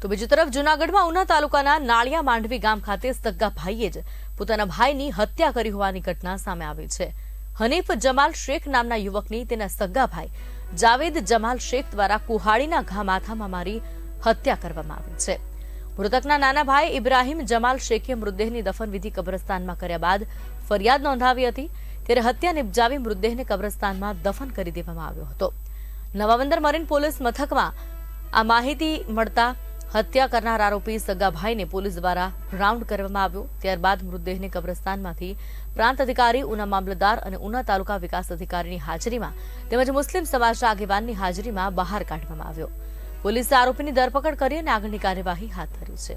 તો બીજી તરફ જૂનાગઢમાં ઉના તાલુકાના નાળિયા માંડવી ગામ ખાતે સગ્ગા ભાઈએ જ પોતાના ભાઈની હત્યા કરી હોવાની ઘટના સામે આવી છે. હનીફ જમાલ શેખ નામના યુવકની તેના સગ્ગા ભાઈ જાવેદ જમાલ શેખ દ્વારા કુહાડીના ઘા માથામાં મારી હત્યા કરવામાં આવી છે. મૃતકના નાના ભાઈ ઇબ્રાહીમ જમાલ શેખે મૃતદેહની દફનવિધિ કબ્રસ્તાનમાં કર્યા બાદ ફરિયાદ નોંધાવી હતી. ત્યારે હત્યા નિપજાવી મૃતદેહને કબ્રસ્તાનમાં દફન કરી દેવામાં આવ્યો હતો. નવાબંદર મરીન પોલીસ મથકમાં આ માહિતી મળતા હત્યા કરનાર આરોપી સગાભાઈને પોલીસ દ્વારા રાઉન્ડ કરવામાં આવ્યો. ત્યારબાદ મૃતદેહને કબ્રસ્તાનમાંથી પ્રાંત અધિકારી, ઉના મામલતદાર અને ઉના તાલુકા વિકાસ અધિકારીની હાજરીમાં તેમજ મુસ્લિમ સમાજના આગેવાનની હાજરીમાં બહાર કાઢવામાં આવ્યો. પોલીસે આરોપીની ધરપકડ કરી અને આગળની કાર્યવાહી હાથ ધરી છે.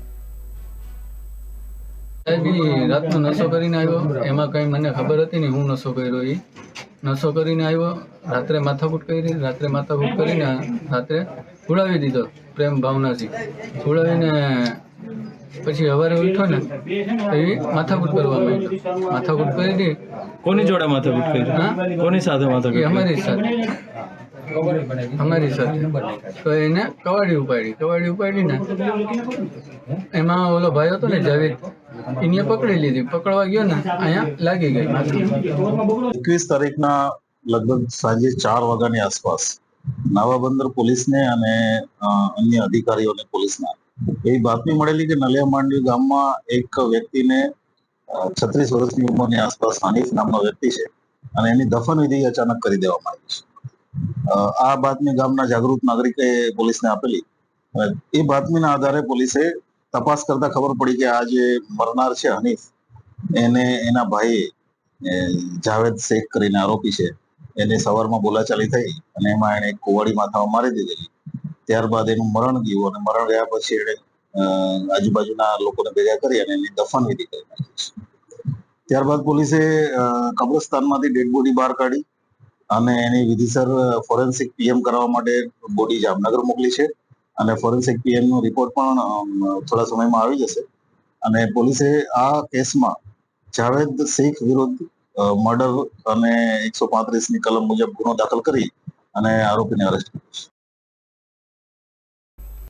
રાતનો નશો કરીને આવ્યો. એમાં કઈ મને ખબર હતી નહીં, હું નશો કર્યો એ નશો કરીને આવ્યો, રાત્રે માથાકૂટ કરી, રાત્રે માથાકૂટ કરીને રાત્રે ઉડાવી દીધો પ્રેમ ભાવનાથી. ઉડાવીને પછી સવારે ઉઠો ને એ માથાકૂટ કરવા માંડ્યો. માથાકૂટ કરી દે. કોની જોડે માથાકૂટ કરી? હા? કોની સાથે માથાકૂટ અમારી સાથે. અમારી સાથે. તો એને કવાડી ઉપાડી. કવાડી ઉપાડીને એમાં ઓલો ભાઈ હતો ને જાવેદ એને પકડી લીધી. પકડવા ગયો ને અહીંયા લાગી ગઈ. એકવીસ તારીખના લગભગ સાંજે ચાર વાગ્યાની આસપાસ નાવાબંદર પોલીસને અને અન્ય અધિકારીઓને પોલીસના. એવી બાતમી મળેલી કે નલિયા માંડવી ગામમાં એક વ્યક્તિને છત્રીસ વર્ષની ઉંમરની આસપાસ હાનિફ નામનો વ્યક્તિ છે અને એની દફન વિધિ અચાનક કરી દેવામાં આવી છે. આ બાતમી ગામના જાગૃત નાગરિકે પોલીસને આપેલી. એ બાતમીના આધારે પોલીસે તપાસ કરતા ખબર પડી કે આ જે મરનાર છે હનીફ, એને એના ભાઈએ જાવેદ શેખ કરીને આરોપી છે. એને સવારમાં બોલાચાલી થઈ અને એમાં એને કુવાડી માથામાં મારી દીધેલી. ત્યારબાદ એનું મરણ ગયું અને મરણ ગયા પછી એને આજુબાજુના લોકોને ભેગા કરી અને એની દફન વિધિ કરી નાખી. ત્યારબાદ પોલીસે કબ્રસ્તાનમાંથી ડેડ બોડી બહાર કાઢી અને એની વિધિસર ફોરેન્સિક પીએમ કરવા માટે બોડી જામનગર મોકલી છે. અને ફોરેન્સિક પીએમ નો રિપોર્ટ પણ થોડા સમયમાં આવી જશે. અને પોલીસે આ કેસમાં જાવેદ શેખ વિરુદ્ધ મર્ડર અને એકસો પાંત્રીસની કલમ મુજબ ગુનો દાખલ કરી અને આરોપીને અરેસ્ટ કર્યો છે.